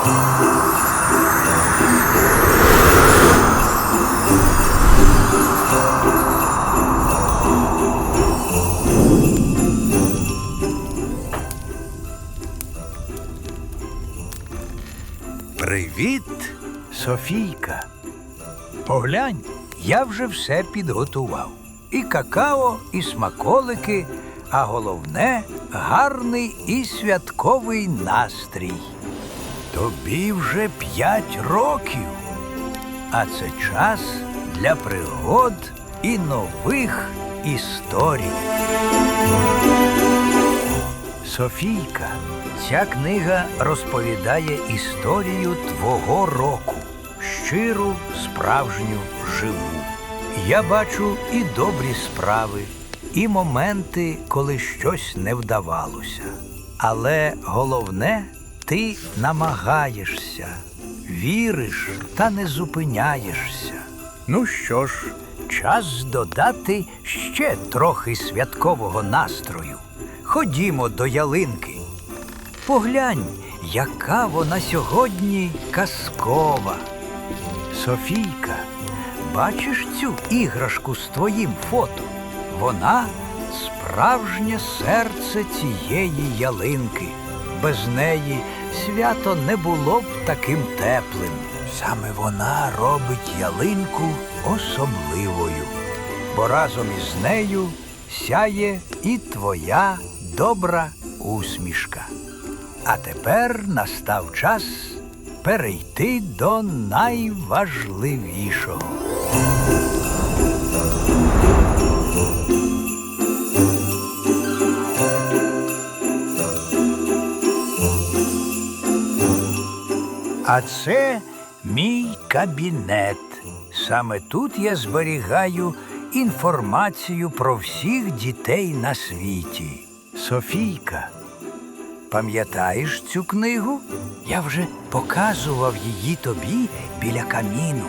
Привіт, Софійка. Поглянь, я вже все підготував. І какао, і смаколики, а головне гарний і святковий настрій. Тобі вже п'ять років, а це час для пригод і нових історій. Софійка, ця книга розповідає історію твого року, щиру, справжню, живу. Я бачу і добрі справи, і моменти, коли щось не вдавалося. Але головне, ти намагаєшся, віриш та не зупиняєшся. Ну що ж, час додати ще трохи святкового настрою. Ходімо до ялинки. Поглянь, яка вона сьогодні казкова. Софійка, бачиш цю іграшку з твоїм фото? Вона справжнє серце цієї ялинки. Без неї свято не було б таким теплим. Саме вона робить ялинку особливою, бо разом із нею сяє і твоя добра усмішка. А тепер настав час перейти до найважливішого. А це мій кабінет. Саме тут я зберігаю інформацію про всіх дітей на світі. Софійка, пам'ятаєш цю книгу? Я вже показував її тобі біля каміну.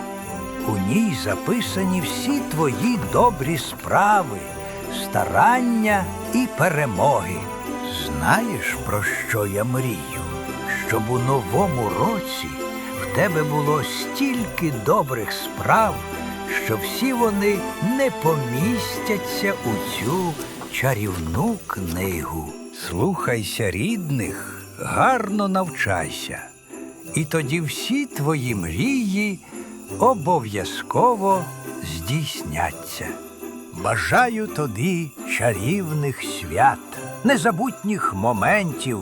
У ній записані всі твої добрі справи, старання і перемоги. Знаєш, про що я мрію? Щоб у новому році в тебе було стільки добрих справ, що всі вони не помістяться у цю чарівну книгу. Слухайся рідних, гарно навчайся, і тоді всі твої мрії обов'язково здійсняться. Бажаю тобі чарівних свят, незабутніх моментів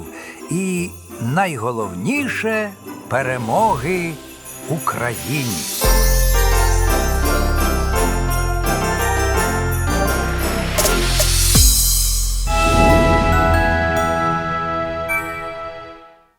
і найголовніше перемоги Україні.